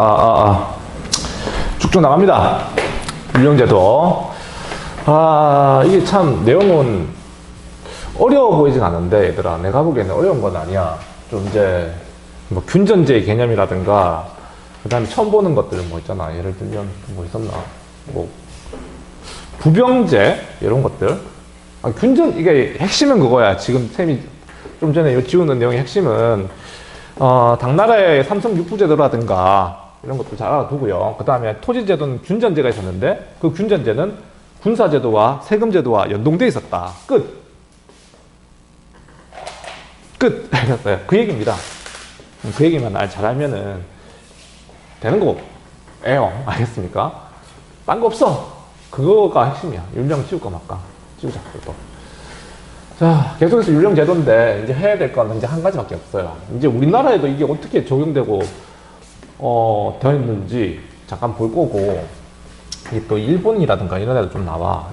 아, 아, 아. 쭉쭉 나갑니다. 율령제도. 아, 이게 참 내용은 어려워 보이진 않는데, 얘들아. 내가 보기에는 어려운 건 아니야. 좀 이제, 뭐, 균전제 개념이라든가, 그 다음에 처음 보는 것들 뭐 있잖아. 예를 들면, 뭐 있었나. 뭐, 부병제? 이런 것들. 아, 균전, 이게 핵심은 그거야. 지금 쌤이 좀 전에 요 지우는 내용의 핵심은, 어, 당나라의 삼성 육부제도라든가 이런 것도 잘 알아두고요. 그 다음에 토지제도는 균전제가 있었는데 그 균전제는 군사제도와 세금제도와 연동돼 있었다. 끝. 끝. 알겠어요. 그 얘기입니다. 그 얘기만 날 잘하면은 되는 거예요. 알겠습니까? 딴 거 없어. 그거가 핵심이야. 율령 치울까 말까. 치우자, 또. 자, 계속해서 율령 제도인데 이제 해야 될 건 이제 한 가지밖에 없어요. 이제 우리나라에도 이게 어떻게 적용되고 어, 되어 있는지 잠깐 볼 거고 이게 또 일본이라든가 이런 데도 좀 나와.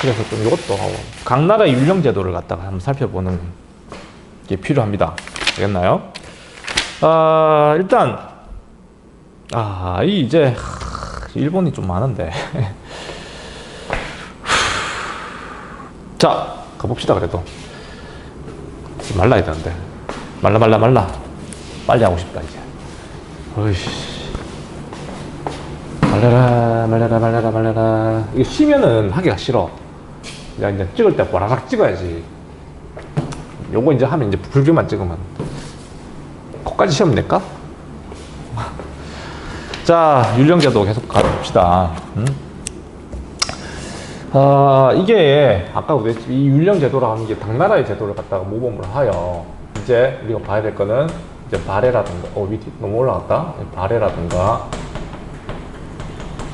그래서 좀 이것도 각 나라의 율령 제도를 갖다가 한번 살펴보는 게 필요합니다. 되겠나요? 아, 일단 아, 이 이제 하, 일본이 좀 많은데. 자, 가봅시다 그래도 말라야 되는데 말라 말라 말라 빨리 하고 싶다 이제 어이씨. 말라라 말라라 말라라 말라라. 이거 쉬면은 하기가 싫어. 야 이제 찍을 때 보라락 찍어야지. 요거 이제 하면 이제 불교만 찍으면. 코까지 시험 낼까? 자 율령제도 계속 가봅시다. 음? 아, 이게 아까 우리 이 율령 제도라 하는 게 당나라의 제도를 갖다가 모범을 하여 이제 우리가 봐야 될 거는 이제 발해라든가 어 밑에 너무 올라갔다? 발해라든가.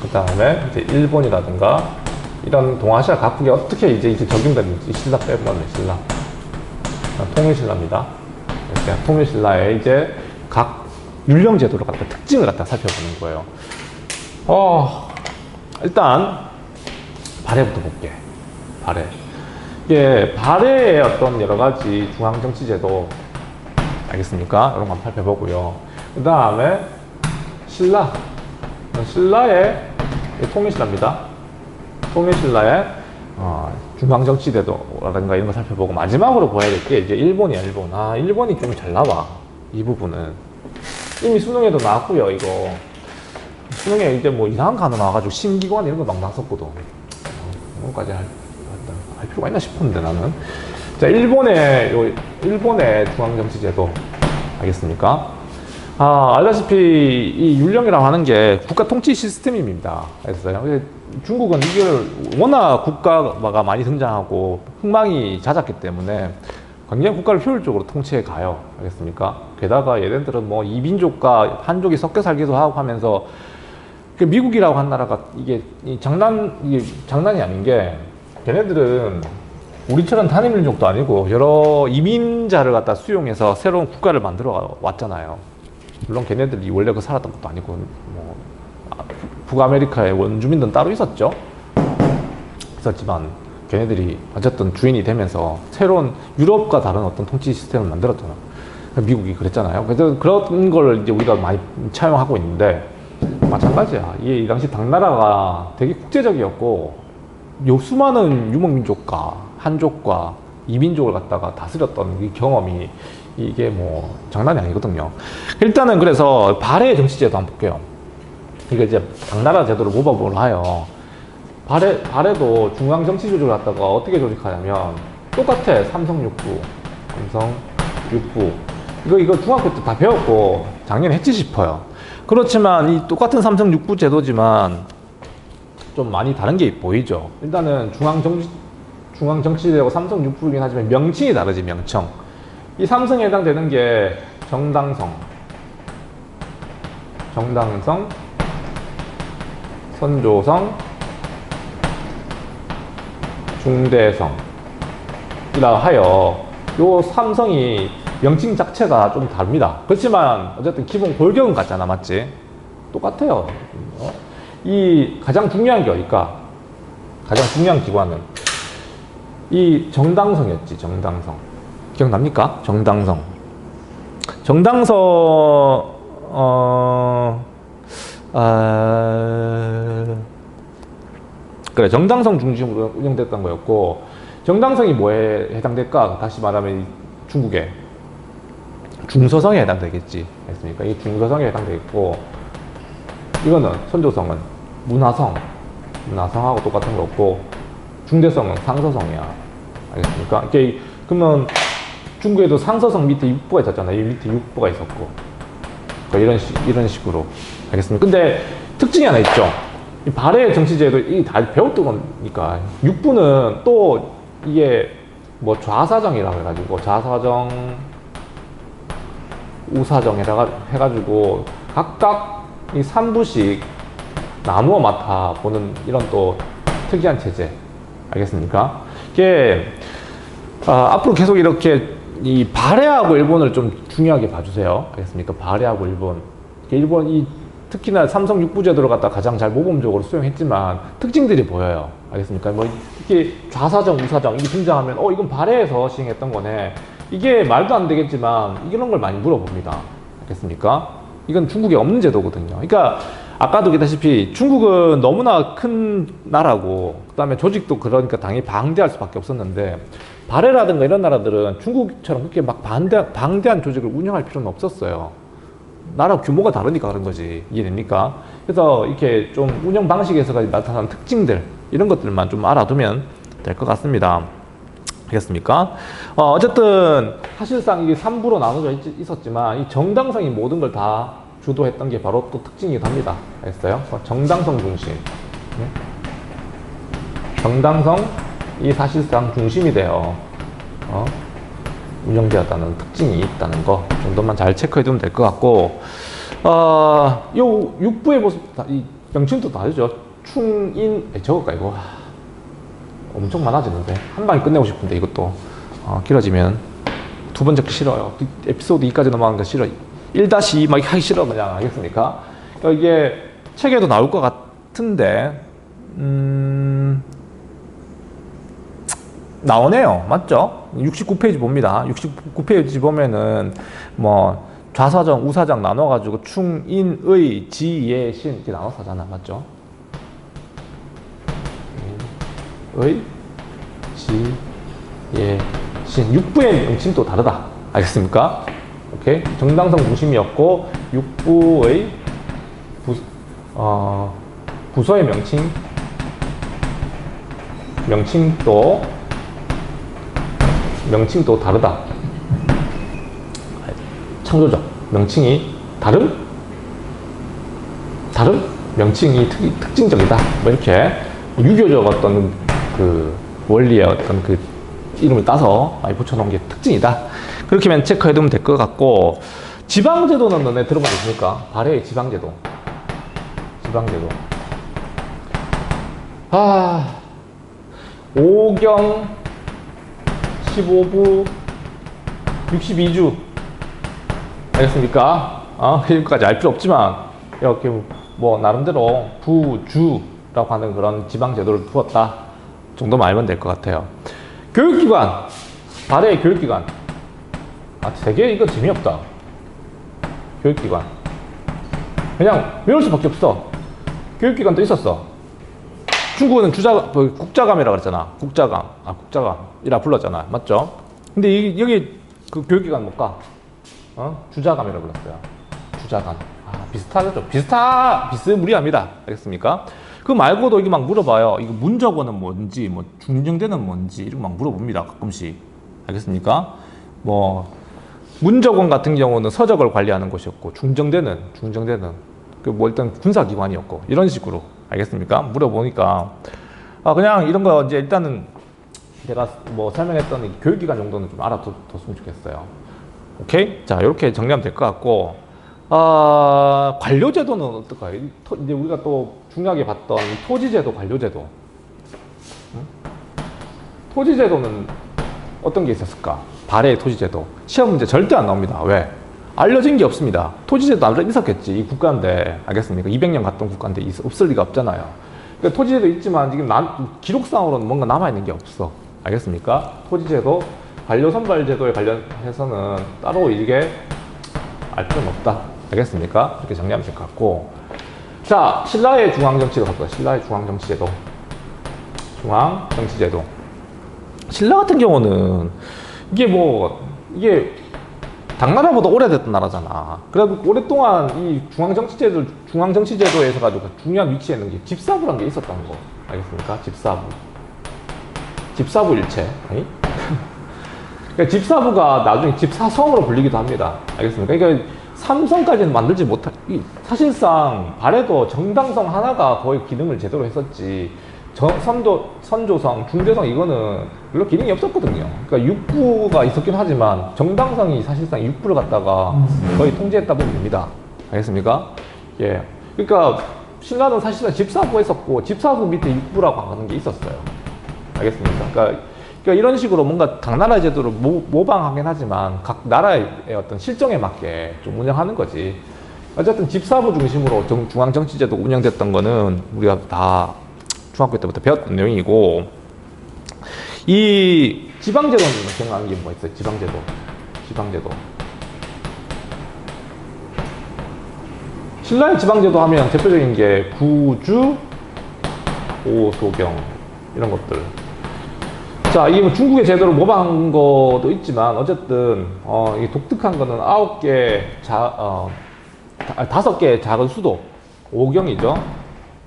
그 다음에 이제 일본이라든가. 이런 동아시아 각국에 어떻게 이제 이제 적용되는지 신라 빼고는 신라. 아, 통일신라입니다. 이렇게 통일신라의 이제 각 율령 제도를 갖다 특징을 갖다 살펴보는 거예요. 어 일단 발해부터 볼게. 발해. 이게 발해의 어떤 여러 가지 중앙정치제도 알겠습니까? 이런 거 살펴보고요. 그 다음에 신라. 신라의 통일신라입니다. 통일신라의 어, 중앙정치제도라든가 이런 거 살펴보고 마지막으로 보아야 될 게 이제 일본이야 일본. 아 일본이 좀 잘 나와 이 부분은 이미 수능에도 나왔고요 이거 수능에 이제 뭐 이상한 간호 나와가지고 신기관 이런 거 막 나왔었거든. 이거까지 할, 할 필요가 있나 싶었는데 나는 자 일본의 요 일본의 중앙정치제도 알겠습니까? 아 알다시피 이 율령이라고 하는 게 국가 통치 시스템입니다. 그래서요. 중국은 이걸 워낙 국가가 많이 등장하고 흥망이 잦았기 때문에 굉장히 국가를 효율적으로 통치해 가요. 알겠습니까? 게다가 얘네들은 뭐 이민족과 한족이 섞여 살기도 하고 하면서 그 미국이라고 한 나라가 이게 이 장난 이게 장난이 아닌 게 걔네들은 우리처럼 단일 민족도 아니고 여러 이민자를 갖다 수용해서 새로운 국가를 만들어 왔잖아요. 물론 걔네들이 원래 그 살았던 것도 아니고 뭐 아, 북아메리카의 원주민들은 따로 있었죠. 있었지만 걔네들이 어쨌든 주인이 되면서 새로운 유럽과 다른 어떤 통치 시스템을 만들었잖아. 미국이 그랬잖아요. 그래서 그런 걸 이제 우리가 많이 차용하고 있는데 마찬가지야. 이게 이 당시 당나라가 되게 국제적이었고 요 수많은 유목민족과 한족과 이민족을 갖다가 다스렸던 이 경험이 이게 뭐 장난이 아니거든요. 일단은 그래서 발해 정치제도 한번 볼게요. 이게 이제 당나라 제도를 모범으로 하여 발해 발해도 중앙 정치 조직을 갖다가 어떻게 조직하냐면 똑같아 삼성 육부, 삼성 육부 이거 이거 중학교 때 다 배웠고 작년에 했지 싶어요. 그렇지만 이 똑같은 삼성 육부 제도지만 좀 많이 다른 게 보이죠. 일단은 중앙 정치 중앙 정치제하고 삼성 육부이긴 하지만 명칭이 다르지 명청. 이 삼성에 해당되는 게 정당성, 정당성, 선조성, 중대성 이라 하여 요 삼성이 명칭 자체가 좀 다릅니다. 그렇지만 어쨌든 기본 골격은 같잖아, 맞지? 똑같아요. 어? 이 가장 중요한 게 어딜까? 가장 중요한 기관은 이 정당성이었지, 정당성. 기억납니까? 정당성. 정당성, 어, 아, 그래 정당성 중심으로 운영됐던 거였고 정당성이 뭐에 해당될까? 다시 말하면 이 중국의 중서성에 해당되겠지. 알겠습니까? 이 중서성에 해당되겠고 이거는 선조성은 문화성, 문화성하고 똑같은 거고 중대성은 상서성이야. 알겠습니까? 이게 그러면 중국에도 상서성 밑에 육부가 있었잖아요. 이 밑에 육부가 있었고 그러니까 이런 식 이런 식으로 알겠습니까? 근데 특징이 하나 있죠. 이 발해 정치제도 이다 배웠던 거니까 육부는 또 이게 뭐 좌사정이라고 해가지고 좌사정 우사정 해가 해가지고 각각 이 3부씩 나누어 맡아 보는 이런 또 특이한 체제 알겠습니까? 이게 아, 앞으로 계속 이렇게 이 발해하고 일본을 좀 중요하게 봐주세요. 알겠습니까? 발해하고 일본. 이게 일본 이 특히나 삼성 육부제도를 갖다 가장 잘 모범적으로 수용했지만 특징들이 보여요. 알겠습니까? 뭐 특히 좌사정, 우사정 이게 등장하면 어 이건 발해에서 시행했던 거네. 이게 말도 안 되겠지만 이런 걸 많이 물어봅니다. 알겠습니까? 이건 중국에 없는 제도거든요. 그러니까 아까도 얘기했다시피 중국은 너무나 큰 나라고 그다음에 조직도 그러니까 당연히 방대할 수밖에 없었는데 발해라든가 이런 나라들은 중국처럼 그렇게 막 반대, 방대한 조직을 운영할 필요는 없었어요. 나라 규모가 다르니까 그런 거지. 이해됩니까? 그래서 이렇게 좀 운영 방식에서 나타나는 특징들, 이런 것들만 좀 알아두면 될 것 같습니다. 알겠습니까? 어, 어쨌든 사실상 이게 3부로 나눠져 있, 있었지만 이 정당성이 모든 걸다 주도했던 게 바로 또 특징이기도 합니다. 알겠어요? 어, 정당성 중심. 네? 정당성 이 사실상 중심이 돼요. 어? 운영되었다는 특징이 있다는 거 정도만 잘 체크해 두면 될 것 같고, 어, 요 육부의 모습, 다, 이 명칭도 다르죠. 충인, 에, 저거까, 이거. 엄청 많아지는데. 한 방에 끝내고 싶은데, 이것도. 어, 길어지면. 두번 적기 싫어요. 에피소드 2까지 넘어가는 거 싫어. 1-2 막 하기 싫어, 그냥. 알겠습니까? 그러니까 이게 책에도 나올 것 같은데, 음, 나오네요. 맞죠? 69페이지 봅니다. 69페이지 보면은 뭐 좌사정, 우사정 나눠가지고 충인의, 지예, 신 이렇게 나눠서 하잖아. 맞죠? 의, 지, 예, 신. 육부의 명칭도 다르다. 알겠습니까? 오케이. 정당성 중심이었고 육부의 부, 어, 부서의 명칭 명칭도 명칭도 다르다. 창조적 명칭이 다름? 다름? 명칭이 특, 특징적이다. 뭐 이렇게 유교적 어떤 그 원리의 어떤 그 이름을 따서 많이 붙여놓은 게 특징이다. 그렇게만 체크해두면 될 것 같고 지방제도는 너네 들어본 적 있습니까? 발해의 지방제도. 지방제도. 아, 오경 15부 62주 알겠습니까? 어, 여기까지 알 필요 없지만 이렇게 뭐 나름대로 부주라고 하는 그런 지방 제도를 두었다 정도만 알면 될 것 같아요. 교육기관 발해 교육기관 아 되게 이거 재미없다. 교육기관 그냥 외울 수밖에 없어. 교육기관도 있었어. 중국은 주자, 뭐 국자감이라 그랬잖아. 국자감. 아, 국자감이라 불렀잖아. 맞죠? 근데 이, 여기 그 교육기관 못 가. 어? 주자감이라 불렀어요. 주자감. 아, 비슷하죠? 비슷하, 비스무리합니다. 알겠습니까? 그 말고도 이게 막 물어봐요. 이거 문적어는 뭔지, 뭐, 중정대는 뭔지, 이런 거막 물어봅니다. 가끔씩. 알겠습니까? 뭐, 문적원 같은 경우는 서적을 관리하는 곳이었고, 중정대는, 중정대는, 그뭐 일단 군사기관이었고, 이런 식으로. 알겠습니까? 물어보니까 아 그냥 이런 거 이제 일단은 제가 뭐 설명했던 이 교육기관 정도는 좀 알아뒀으면 좋겠어요. 오케이? 자 이렇게 정리하면 될 것 같고 아 관료제도는 어떨까요? 이제 우리가 또 중요하게 봤던 이 토지제도, 관료제도. 응? 토지제도는 어떤 게 있었을까? 발해의 토지제도. 시험 문제 절대 안 나옵니다. 왜? 알려진 게 없습니다. 토지제도 알려 있었겠지. 이 국가인데. 알겠습니까? 200년 갔던 국가인데 있- 없을 리가 없잖아요. 그러니까 토지제도 있지만 지금 남- 기록상으로는 뭔가 남아 있는 게 없어. 알겠습니까? 토지제도, 관료 선발 제도에 관련해서는 따로 이게 알 필요는 없다. 알겠습니까? 이렇게 정리하면 될 것 같고. 자, 신라의 중앙정치로 갈까요? 신라의 중앙정치제도. 중앙정치제도. 신라 같은 경우는 이게 뭐, 이게 당나라보다 오래됐던 나라잖아. 그래도 오랫동안 이 중앙정치제도, 중앙정치제도에서 가지고 중요한 위치에 있는 게 집사부란 게 있었다는 거. 알겠습니까? 집사부. 집사부 일체. 그러니까 집사부가 나중에 집사성으로 불리기도 합니다. 알겠습니까? 그러니까 삼성까지는 만들지 못할, 이 사실상 발해도 정당성 하나가 거의 기능을 제대로 했었지. 저, 선도, 선조성, 중대성 이거는 별로 기능이 없었거든요. 그러니까 육부가 있었긴 하지만 정당성이 사실상 육부를 갖다가 거의 통제했다 보면 됩니다. 알겠습니까? 예. 그러니까 신라는 사실상 집사부 했었고 집사부 밑에 육부라고 하는 게 있었어요. 알겠습니까? 그러니까, 그러니까 이런 식으로 뭔가 당나라 제도를 모, 모방하긴 하지만 각 나라의 어떤 실정에 맞게 좀 운영하는 거지. 어쨌든 집사부 중심으로 정- 중앙정치제도 운영됐던 거는 우리가 다 중학교 때부터 배웠던 내용이고 이 지방제도는 기억나는 게 뭐 있어요? 지방제도. 지방제도. 신라의 지방제도 하면 대표적인 게 구주, 오소경 이런 것들. 자, 이게 뭐 중국의 제도를 모방한 것도 있지만 어쨌든 어, 이게 독특한 거는 아홉 개 자, 어, 다- 다섯 개의 작은 수도, 오경이죠.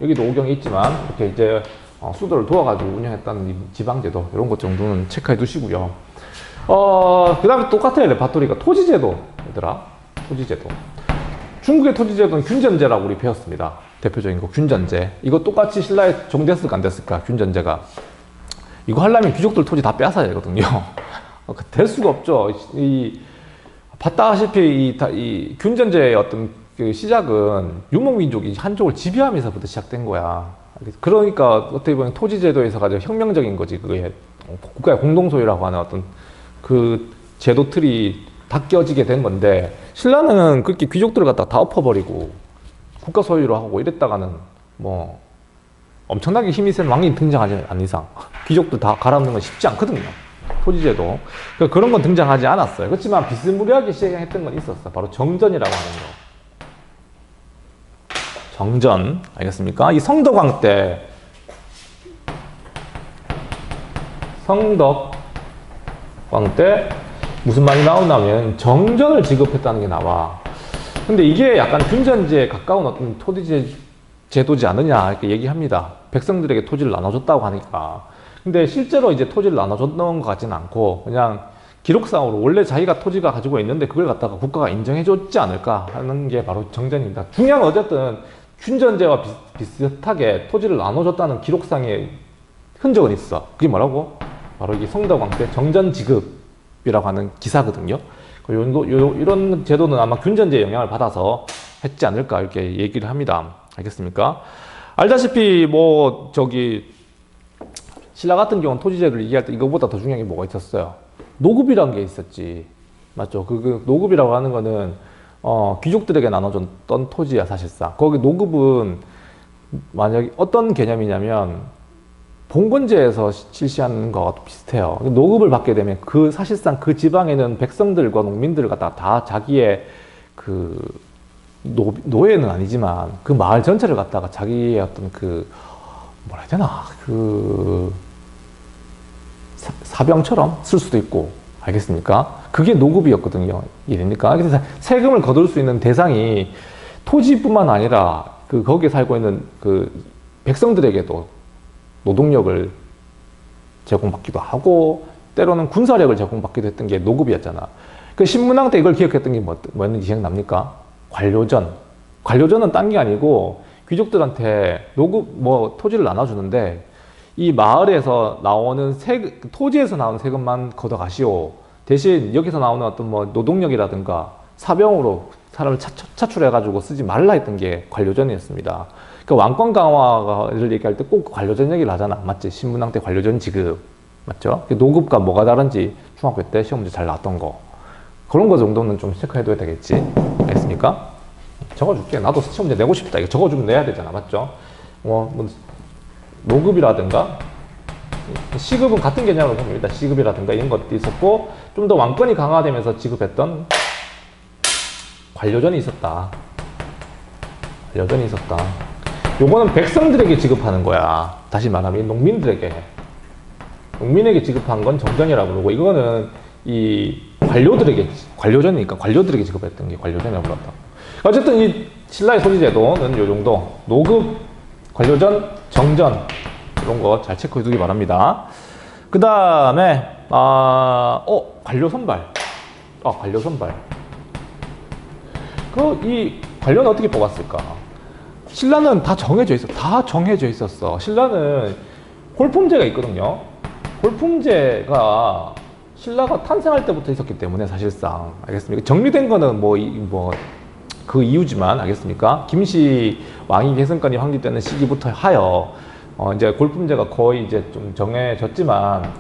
여기도 오경이 있지만 이렇게 이제 어, 수도를 도와가지고 운영했다는 이 지방제도 이런 것 정도는 체크해 두시고요. 어, 그 다음에 똑같아요. 레파토리가 토지제도 얘들아. 토지제도. 중국의 토지제도는 균전제라고 우리 배웠습니다. 대표적인 거 균전제. 이거 똑같이 신라에 정됐을까 안 됐을까? 균전제가. 이거 하려면 귀족들 토지 다 빼앗아야 되거든요. 어, 그될 수가 없죠. 이 봤다시피 이, 다- 이 균전제의 어떤 그 시작은 유목민족이 한족을 지배하면서부터 시작된 거야. 그러니까 어떻게 보면 토지제도에서 가지고 혁명적인 거지. 그게 국가의 공동소유라고 하는 어떤 그 제도 틀이 다 깨어지게 된 건데 신라는 그렇게 귀족들을 갖다 다 엎어버리고 국가 소유로 하고 이랬다가는 뭐 엄청나게 힘이 센 왕이 등장하지 않는 이상 귀족들 다 갈아엎는 건 쉽지 않거든요. 토지제도 그러니까 그런 건 등장하지 않았어요. 그렇지만 비스무리하게 시행했던 건 있었어. 바로 정전이라고 하는 거. 정전 알겠습니까? 이 성덕왕 때 성덕왕 때 무슨 말이 나오냐면 정전을 지급했다는 게 나와. 근데 이게 약간 균전제에 가까운 어떤 토지제 제도지 않느냐 이렇게 얘기합니다. 백성들에게 토지를 나눠줬다고 하니까. 근데 실제로 이제 토지를 나눠줬던 것 같지는 않고 그냥 기록상으로 원래 자기가 토지가 가지고 있는데 그걸 갖다가 국가가 인정해줬지 않을까 하는 게 바로 정전입니다. 중요한 건 어쨌든 균전제와 비슷, 비슷하게 토지를 나눠줬다는 기록상의 흔적은 있어. 그게 뭐라고? 바로 이게 성덕왕 때 정전 지급이라고 하는 기사거든요. 이런 제도는 아마 균전제의 영향을 받아서 했지 않을까 이렇게 얘기를 합니다. 알겠습니까? 알다시피 뭐 저기 신라 같은 경우는 토지제도를 얘기할 때 이거보다 더 중요한 게 뭐가 있었어요? 노급이라는 게 있었지. 맞죠? 그, 그 노급이라고 하는 거는 어, 귀족들에게 나눠줬던 토지야 사실상. 거기 노급은 만약에 어떤 개념이냐면 봉건제에서 시- 실시하는 거와 비슷해요. 노급을 받게 되면 그 사실상 그 지방에 는 백성들과 농민들을 갖다가 다 자기의 그 노, 노예는 아니지만 그 마을 전체를 갖다가 자기의 어떤 그 뭐라 해야 되나 그 사- 사병처럼 쓸 수도 있고 알겠습니까? 그게 노급이었거든요. 이해됩니까? 그래서 세금을 거둘 수 있는 대상이 토지뿐만 아니라 그 거기에 살고 있는 그 백성들에게도 노동력을 제공받기도 하고 때로는 군사력을 제공받기도 했던 게 노급이었잖아. 그 신문왕 때 이걸 기억했던 게 뭐, 뭐였는지 기억납니까? 관료전. 관료전은 딴 게 아니고 귀족들한테 노급 뭐 토지를 나눠주는데 이 마을에서 나오는 세 토지에서 나오는 세금만 걷어가시오. 대신 여기서 나오는 어떤 뭐 노동력이라든가 사병으로 사람을 차, 차출해 가지고 쓰지 말라 했던 게 관료전이었습니다. 그 왕권 강화를 얘기할 때 꼭 관료전 얘기를 하잖아. 맞지? 신문왕 때 관료전 지급. 맞죠? 그 노급과 뭐가 다른지 중학교 때 시험 문제 잘 나왔던 거. 그런 거 정도는 좀 체크해둬야 되겠지. 알겠습니까? 적어줄게. 나도 시험 문제 내고 싶다. 이거 적어주면 내야 되잖아. 맞죠? 뭐, 뭐 노급이라든가 시급은 같은 개념으로 봅니다. 시급이라든가 이런 것도 있었고 좀 더 왕권이 강화되면서 지급했던 관료전이 있었다. 관료전이 있었다. 요거는 백성들에게 지급하는 거야. 다시 말하면 농민들에게. 농민에게 지급한 건 정전이라고 부르고 이거는 이 관료들에게 관료전이니까 관료들에게 지급했던 게 관료전이라고 불렀다. 어쨌든 이 신라의 소지제도는 요 정도 노급, 관료전, 정전 이런 거 잘 체크해 두기 바랍니다. 그 다음에 아, 어 관료 선발. 아 관료 선발. 그 이 관료는 어떻게 뽑았을까? 신라는 다 정해져 있어. 다 정해져 있었어. 신라는 골품제가 있거든요. 골품제가 신라가 탄생할 때부터 있었기 때문에 사실상 알겠습니까? 정리된 거는 뭐 뭐 그 이유지만 알겠습니까? 김씨 왕위 계승권이 확립되는 시기부터 하여 어 이제 골품제가 거의 이제 좀 정해졌지만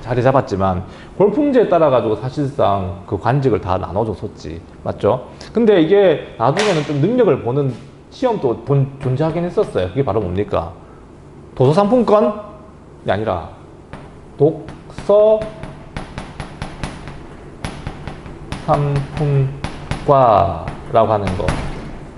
자리 잡았지만 골품제에 따라 가지고 사실상 그 관직을 다 나눠줬었지 맞죠? 근데 이게 나중에는 좀 능력을 보는 시험도 본- 존재하긴 했었어요. 그게 바로 뭡니까? 도서 상품권이 아니라 독서 상품과라고 하는 거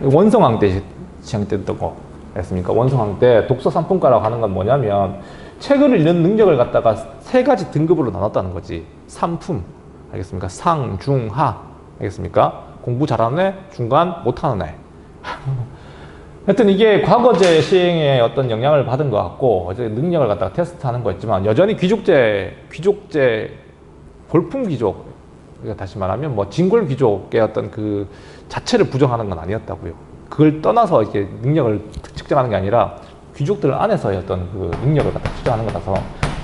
원성왕 때 시행 때 했던 거 했습니까? 원성왕 때 독서 상품과라고 하는 건 뭐냐면 책을 읽는 능력을 갖다가 세 가지 등급으로 나눴다는 거지 상품 알겠습니까? 상, 중, 하 알겠습니까? 공부 잘하는 애, 중간 못하는 애 하여튼 이게 과거제 시행에 어떤 영향을 받은 것 같고 어제 능력을 갖다가 테스트하는 거였지만 여전히 귀족제 귀족제 골품 귀족 그러니까 다시 말하면 뭐 진골 귀족의 어떤 그 자체를 부정하는 건 아니었다고요. 그걸 떠나서 이렇게 능력을 측정하는 게 아니라 귀족들 안에서의 어떤 그 능력을 갖다 측정하는 거라서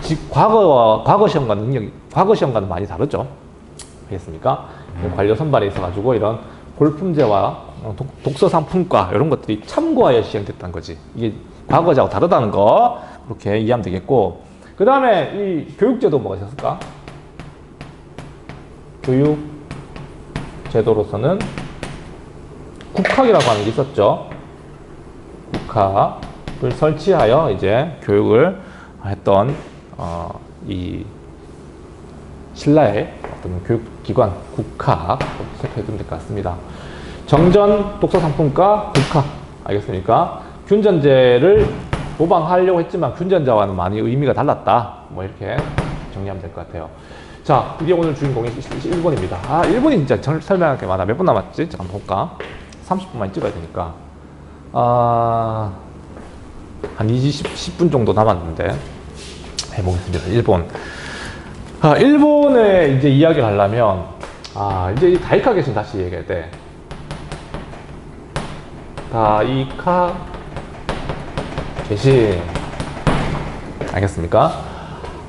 즉 과거와 과거 시험과 능력 과거 시험과는 많이 다르죠. 알겠습니까? 관료 선발에 있어가지고 이런 골품제와 어, 독, 독서 상품과 이런 것들이 참고하여 시행됐다는 거지. 이게 과거제하고 다르다는 거 그렇게 이해하면 되겠고 그 다음에 이 교육제도 뭐가 있었을까? 교육 제도로서는 국학이라고 하는 게 있었죠. 국학을 설치하여 이제 교육을 했던 어, 이 신라의 어떤 교육기관 국학 체크해 두면 될 것 같습니다. 정전 독서 상품과 국학 알겠습니까? 균전제를 모방하려고 했지만 균전자와는 많이 의미가 달랐다. 뭐 이렇게 정리하면 될 것 같아요. 자, 이게 오늘 주인공이 1번입니다. 아, 1번이 진짜 절- 설명할 게 많아. 몇 분 남았지? 잠깐 볼까? 30분만 찍어야 되니까. 아, 한 20, 10분 정도 남았는데. 해보겠습니다. 1번. 아, 일본에 이제 이야기를 하려면, 아, 이제 이 다이카 계신 다시 얘기해야 돼. 다이카 계신. 알겠습니까?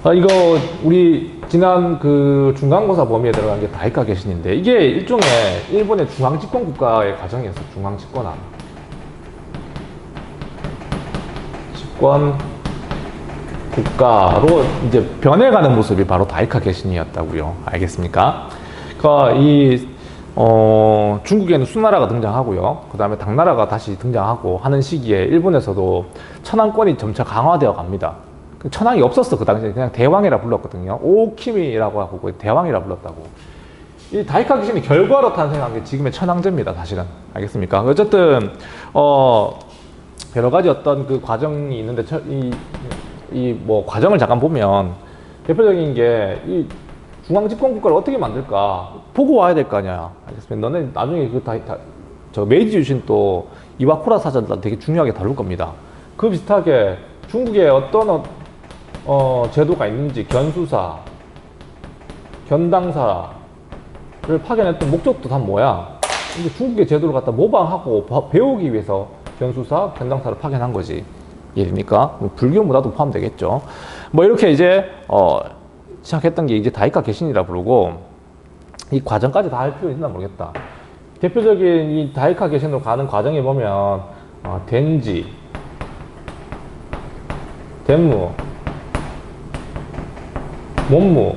아, 이거 우리 지난 그 중간고사 범위에 들어간 게 다이카 계신인데 이게 일종의 일본의 중앙집권 국가의 과정이었어. 중앙집권화. 집권 국가로 이제 변해가는 모습이 바로 다이카 개신이었다고요. 알겠습니까? 그러니까 이 어, 중국에는 수나라가 등장하고요. 그 다음에 당나라가 다시 등장하고 하는 시기에 일본에서도 천황권이 점차 강화되어 갑니다. 그 천황이 없었어 그 당시에 그냥 대왕이라 불렀거든요. 오키미라고 하고 그 대왕이라 불렀다고. 이 다이카 귀신이 결과로 탄생한 게 지금의 천황제입니다, 사실은. 알겠습니까? 어쨌든, 어, 여러 가지 어떤 그 과정이 있는데, 저- 이, 이뭐 과정을 잠깐 보면, 대표적인 게, 이 중앙 집권 국가를 어떻게 만들까? 보고 와야 될 거 아니야. 알겠습니다. 너네 나중에 그 다, 다, 저 메이지 유신 또 이와쿠라 사전 되게 중요하게 다룰 겁니다. 그 비슷하게 중국에 어떤 어, 어, 제도가 있는지 견수사, 견당사를 파견했던 목적도 다 뭐야? 이제 중국의 제도를 갖다 모방하고 바- 배우기 위해서 견수사, 견당사를 파견한 거지. 이해됩니까? 뭐 불교 문화도 포함되겠죠. 뭐 이렇게 이제 어, 시작했던 게 이제 다이카 개신이라 부르고 이 과정까지 다 할 필요 있나 모르겠다. 대표적인 이 다이카 개신으로 가는 과정에 보면 어, 덴지, 덴무, 몸무,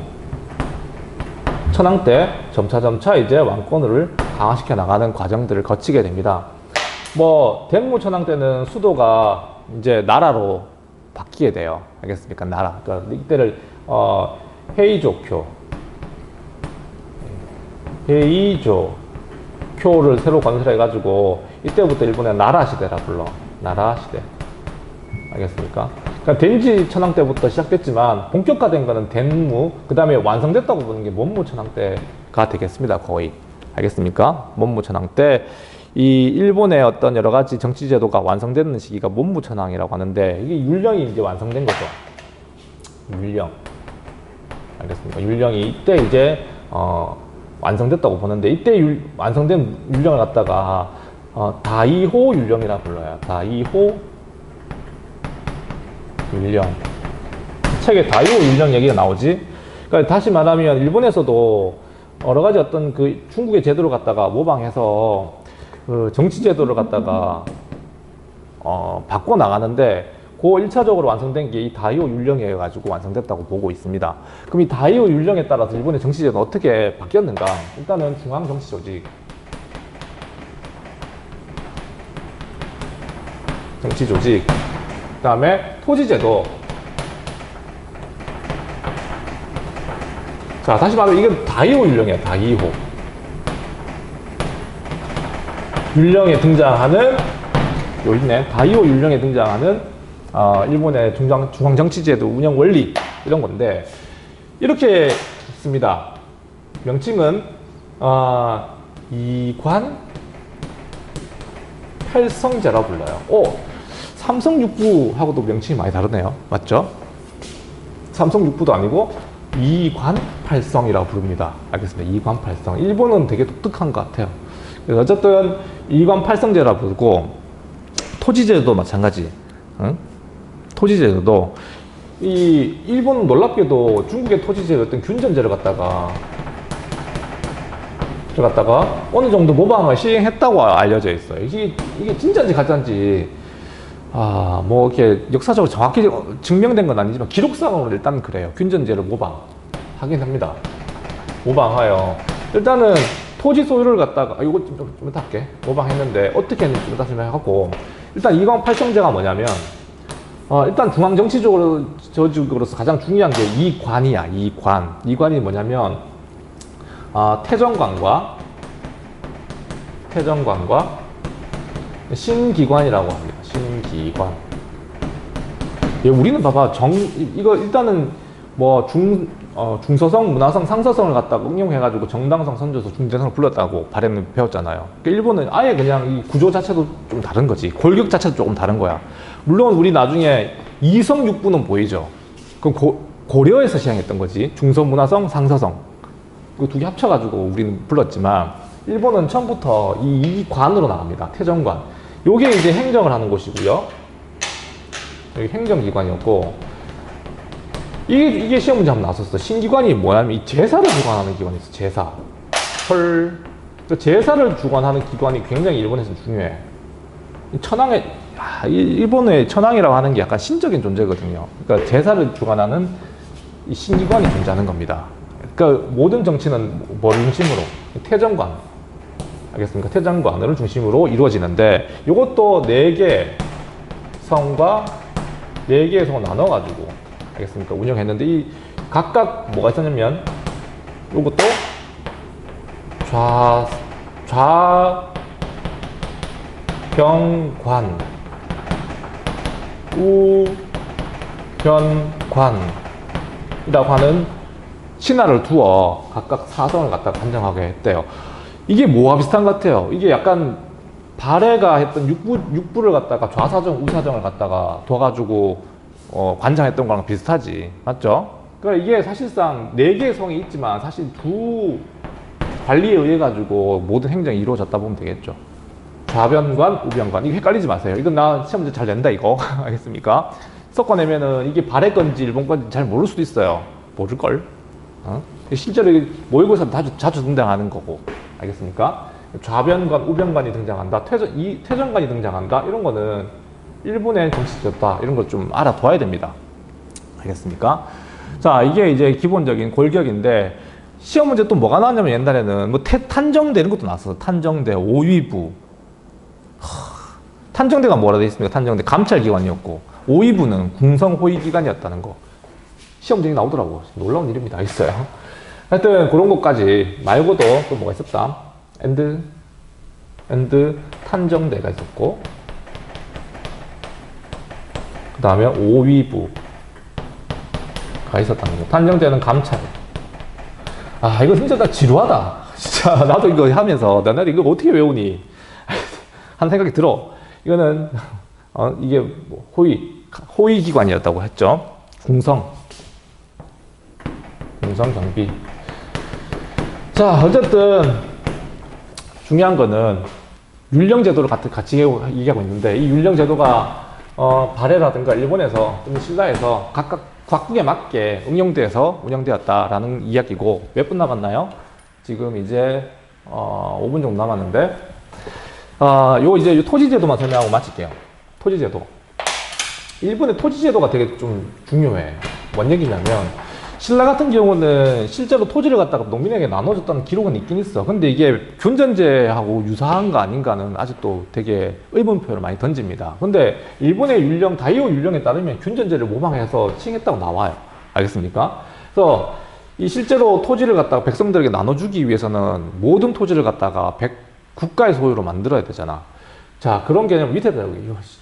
천황 때 점차 점차 이제 왕권을 강화시켜 나가는 과정들을 거치게 됩니다. 뭐 덴무 천황 때는 수도가 이제 나라로 바뀌게 돼요. 알겠습니까? 나라. 그러니까 이때를 어, 헤이조교, 헤이조 국교를 새로 건설해가지고 이때부터 일본의 나라 시대라 불러. 나라 시대. 알겠습니까? 그러니까 덴지 천황 때부터 시작됐지만 본격화된 거는 덴무, 그 다음에 완성됐다고 보는 게 mon무 천황 때가 되겠습니다. 거의. 알겠습니까? mon무 천황 때 이 일본의 어떤 여러 가지 정치 제도가 완성되는 시기가 mon무 천황이라고 하는데 이게 율령이 이제 완성된 거죠. 율령. 알겠습니까? 율령이 이때 이제 어, 완성됐다고 보는데 이때 율- 완성된 율령을 갖다가 어, 다이호 율령이라 불러요. 다이호 율령. 책에 다이호 율령 얘기가 나오지. 그러니까 다시 말하면 일본에서도 여러 가지 어떤 그 중국의 제도를 갖다가 모방해서 그 정치 제도를 갖다가 어, 바꿔 나가는데 그 1차적으로 완성된 게 이 다이오 율령이어 가지고 완성됐다고 보고 있습니다. 그럼 이 다이오 율령에 따라서 일본의 정치 제도는 어떻게 바뀌었는가? 일단은 중앙 정치 조직 정치 조직 그 다음에 토지 제도 자 다시 말하면 이건 다이오 율령이야 다이호 율령에 등장하는 요 있네 다이오 율령에 등장하는 어, 일본의 중앙, 중앙 정치제도 운영 원리 이런 건데 이렇게 있습니다. 명칭은 어, 이관 팔성제라고 불러요. 오, 삼성 육부하고도 명칭이 많이 다르네요. 맞죠? 삼성 육부도 아니고 이관 팔성이라고 부릅니다. 알겠습니다. 이관 팔성. 일본은 되게 독특한 것 같아요. 어쨌든 이관 팔성제라 부르고 토지제도도 마찬가지. 응? 토지제도도 이 일본은 놀랍게도 중국의 토지제도였던 균전제를 갖다가 를 갖다가 어느 정도 모방을 시행했다고 알려져 있어요. 이게 이게 진짜인지 가짜인지 아 뭐 이렇게 역사적으로 정확히 증명된 건 아니지만 기록상으로 일단 그래요. 균전제를 모방하긴 합니다. 모방하여. 일단은 토지 소유를 갖다가 아, 이거 좀, 좀, 좀 이따 할게. 모방했는데 어떻게 했는지 좀 이따 설명하고. 일단 이광 팔성제가 뭐냐면 어, 일단 중앙 정치적으로 저쪽으로서 가장 중요한 게 이관이야 이관. 이관이 뭐냐면 어, 태정관과 태정관과 신기관이라고 합니다. 신 기관 예, 우리는 봐봐 정 이- 이거 일단은 뭐 중 어, 중서성, 문화성, 상서성을 갖다가 응용해가지고 정당성, 선조서, 중대성을 불렀다고 발음을 배웠잖아요. 그러니까 일본은 아예 그냥 이 구조 자체도 좀 다른 거지. 골격 자체도 조금 다른 거야. 물론 우리 나중에 이성 육부는 보이죠. 그럼 고, 고려에서 시행했던 거지. 중서, 문화성, 상서성. 그 두 개 합쳐가지고 우리는 불렀지만 일본은 처음부터 이, 이 관으로 나갑니다. 태정관. 요게 이제 행정을 하는 곳이고요. 여기 행정기관이었고 이게, 이게 시험 문제 한번 나왔었어. 신기관이 뭐냐면 이 제사를 주관하는 기관이 있어. 제사. 헐. 그 제사를 주관하는 기관이 굉장히 일본에서 중요해. 이 천황의 아, 이- 일본의 천황이라고 하는 게 약간 신적인 존재거든요. 그러니까 제사를 주관하는 이 신기관이 존재하는 겁니다. 그러니까 모든 정치는 뭘 중심으로 태정관 알겠습니까? 태정관을 중심으로 이루어지는데 이것도 네개 성과 네 개의 성을 나눠가지고 알겠습니까? 운영했는데 이 각각 뭐가 있었냐면 이것도 좌, 좌, 병관, 우, 변관이라고 하는 신화를 두어 각각 사성을 갖다 판정하게 했대요. 이게 뭐와 비슷한 것 같아요? 이게 약간 발해가 했던 육부, 육부를 갖다가 좌사정, 우사정을 갖다가 둬가지고 어, 관장했던 거랑 비슷하지. 맞죠? 그러니까 이게 사실상 네 개의 성이 있지만 사실 두 관리에 의해 가지고 모든 행정이 이루어졌다 보면 되겠죠. 좌변관, 우변관. 이거 헷갈리지 마세요. 이건 나 시험 문제 잘 낸다, 이거. 알겠습니까? 섞어내면은 이게 발해 건지 일본 건지 잘 모를 수도 있어요. 모를걸? 어? 실제로 이게 모의고사 자주, 자주 등장하는 거고. 알겠습니까? 좌변관, 우변관이 등장한다. 퇴전, 이 퇴전관이 등장한다. 이런 거는 일본의 정치적이다. 이런 걸 좀 알아둬야 됩니다. 알겠습니까? 자, 이게 이제 기본적인 골격인데, 시험 문제 또 뭐가 나왔냐면 옛날에는 뭐 태, 탄정대 이런 것도 나왔어. 탄정대, 오위부. 하, 탄정대가 뭐라 돼 있습니까? 탄정대 감찰기관이었고, 오위부는 궁성호위기관이었다는 거. 시험쟁이 나오더라고. 놀라운 일입니다. 있어요. 하여튼 그런 것까지 말고도 또 뭐가 있었다. 엔드 앤드 탄정대가 있었고 그 다음에 오위부가 있었다는 거. 탄정대는 감찰. 아 이거 진짜 나 지루하다. 진짜 나도 이거 하면서 나 이거 어떻게 외우니? 한 생각이 들어. 이거는 어, 이게 뭐 호위 호위 기관이었다고 했죠. 궁성 궁성 경비. 자 어쨌든 중요한 거는 율령 제도를 같이, 얘기하고 있는데 이 율령 제도가 어, 발해라든가 일본에서 또는 신라에서 각각 각국에 맞게 응용돼서 운영되었다라는 이야기고 몇 분 남았나요? 지금 이제 어, 5분 정도 남았는데 아, 요 이제 요 토지 제도만 설명하고 마칠게요. 토지 제도. 일본의 토지 제도가 되게 좀 중요해. 뭔 얘기냐면 신라 같은 경우는 실제로 토지를 갖다가 농민에게 나눠줬다는 기록은 있긴 있어. 근데 이게 균전제하고 유사한 거 아닌가는 아직도 되게 의문표를 많이 던집니다. 근데 일본의 율령, 다이오 율령에 따르면 균전제를 모방해서 칭했다고 나와요. 알겠습니까? 그래서 이 실제로 토지를 갖다가 백성들에게 나눠주기 위해서는 모든 토지를 갖다가 백, 국가의 소유로 만들어야 되잖아. 자, 그런 개념 밑에다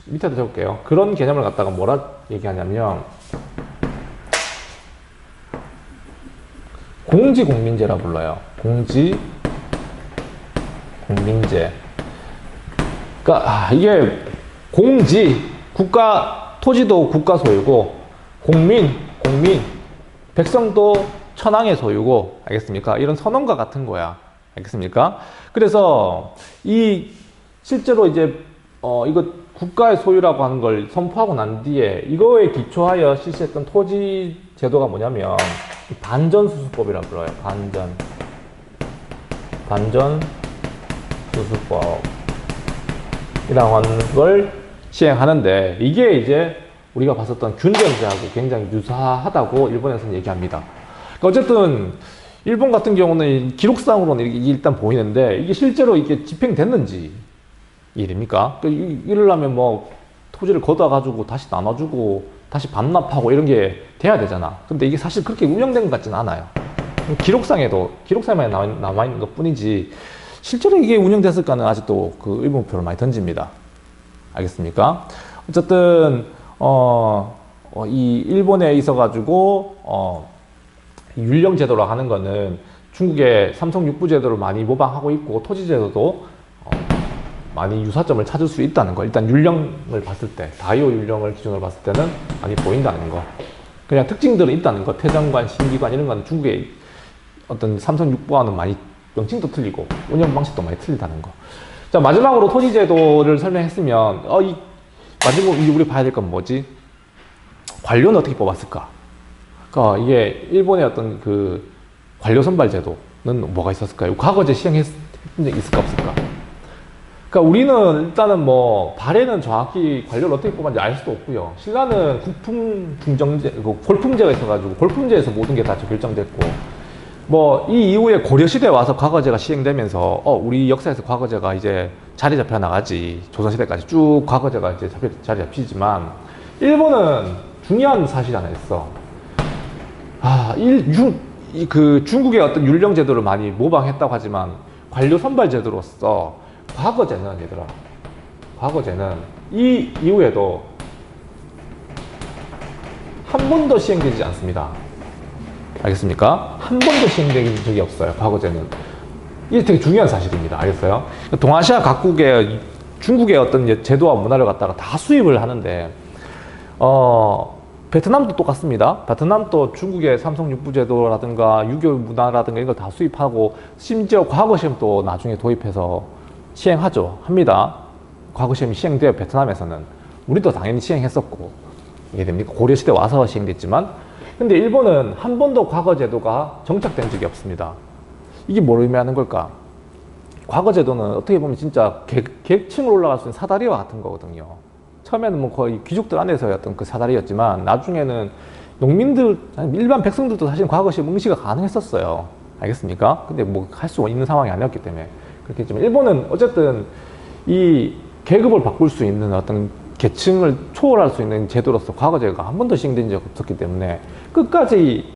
밑에다 적을게요. 그런 개념을 갖다가 뭐라 얘기하냐면 공지 공민제라 불러요. 공지 공민제. 그러니까 아, 이게 공지 국가 토지도 국가 소유고 공민 공민 백성도 천황의 소유고 알겠습니까? 이런 선언과 같은 거야. 알겠습니까? 그래서 이 실제로 이제 어 이거 국가의 소유라고 하는 걸 선포하고 난 뒤에 이거에 기초하여 실시했던 토지 제도가 뭐냐면 이 반전 수수법이라 불러요. 반전 반전 수수법이라고 하는 걸 시행하는데 이게 이제 우리가 봤었던 균전제하고 굉장히 유사하다고 일본에서는 얘기합니다. 그러니까 어쨌든 일본 같은 경우는 기록상으로는 일단 보이는데 이게 실제로 이게 집행됐는지 이해됩니까? 그 이- 이러려면 뭐 토지를 걷어가지고 다시 나눠주고 다시 반납하고 이런 게 돼야 되잖아. 근데 이게 사실 그렇게 운영된 것 같지는 않아요. 기록상에도 기록상에만 남아, 있는 것 뿐이지 실제로 이게 운영됐을까는 아직도 그 의문표를 많이 던집니다. 알겠습니까? 어쨌든 어, 어, 이 일본에 있어 가지고 어, 이 율령 제도로 하는 거는 중국의 삼성 육부 제도를 많이 모방하고 있고 토지 제도도 어, 많이 유사점을 찾을 수 있다는 거. 일단 율령을 봤을 때 다이오 율령을 기준으로 봤을 때는 많이 보인다는 거. 그냥 특징들은 있다는 거. 태정관, 신기관 이런 거는 중국의 어떤 삼성 육부와는 많이 명칭도 틀리고 운영 방식도 많이 틀리다는 거. 자 마지막으로 토지 제도를 설명했으면 어 이 마지막 이제 우리 봐야 될 건 뭐지? 관료는 어떻게 뽑았을까? 그러니까 이게 일본의 어떤 그 관료 선발 제도는 뭐가 있었을까요? 과거제 시행했던 적 있을까 없을까? 그러니까 우리는 일단은 뭐 발해는 정확히 관료를 어떻게 뽑았는지 알 수도 없고요. 신라는 국품 중정제, 그 골품제가 있어가지고 골품제에서 모든 게 다 결정됐고 뭐 이 이후에 고려 시대 와서 과거제가 시행되면서 어 우리 역사에서 과거제가 이제 자리 잡혀 나가지 조선 시대까지 쭉 과거제가 이제 잡혀, 자리 잡히지만 일본은 중요한 사실이 하나 있어. 아, 일, 유, 이, 그 중국의 어떤 율령 제도를 많이 모방했다고 하지만 관료 선발 제도로서 과거제는 얘들아, 과거제는 이 이후에도 한 번도 시행되지 않습니다. 알겠습니까? 한 번도 시행된 적이 없어요. 과거제는. 이게 되게 중요한 사실입니다. 알겠어요? 동아시아 각국의 중국의 어떤 제도와 문화를 갖다가 다 수입을 하는데, 어, 베트남도 똑같습니다. 베트남도 중국의 삼성 육부 제도라든가 유교 문화라든가 이걸 다 수입하고 심지어 과거 시험도 나중에 도입해서 시행하죠. 합니다. 과거 시험이 시행돼요. 베트남에서는. 우리도 당연히 시행했었고. 이해됩니까? 고려시대 와서 시행됐지만. 근데 일본은 한 번도 과거 제도가 정착된 적이 없습니다. 이게 뭘 의미하는 걸까? 과거 제도는 어떻게 보면 진짜 계, 계층으로 올라갈 수 있는 사다리와 같은 거거든요. 처음에는 뭐 거의 귀족들 안에서의 어떤 그 사다리였지만 나중에는 농민들, 일반 백성들도 사실 과거 시험 응시가 가능했었어요. 알겠습니까? 근데 뭐 할 수 있는 상황이 아니었기 때문에 그렇게 했지만 일본은 어쨌든 이 계급을 바꿀 수 있는 어떤 계층을 초월할 수 있는 제도로서 과거제가 한 번도 시행된 적이 없었기 때문에 끝까지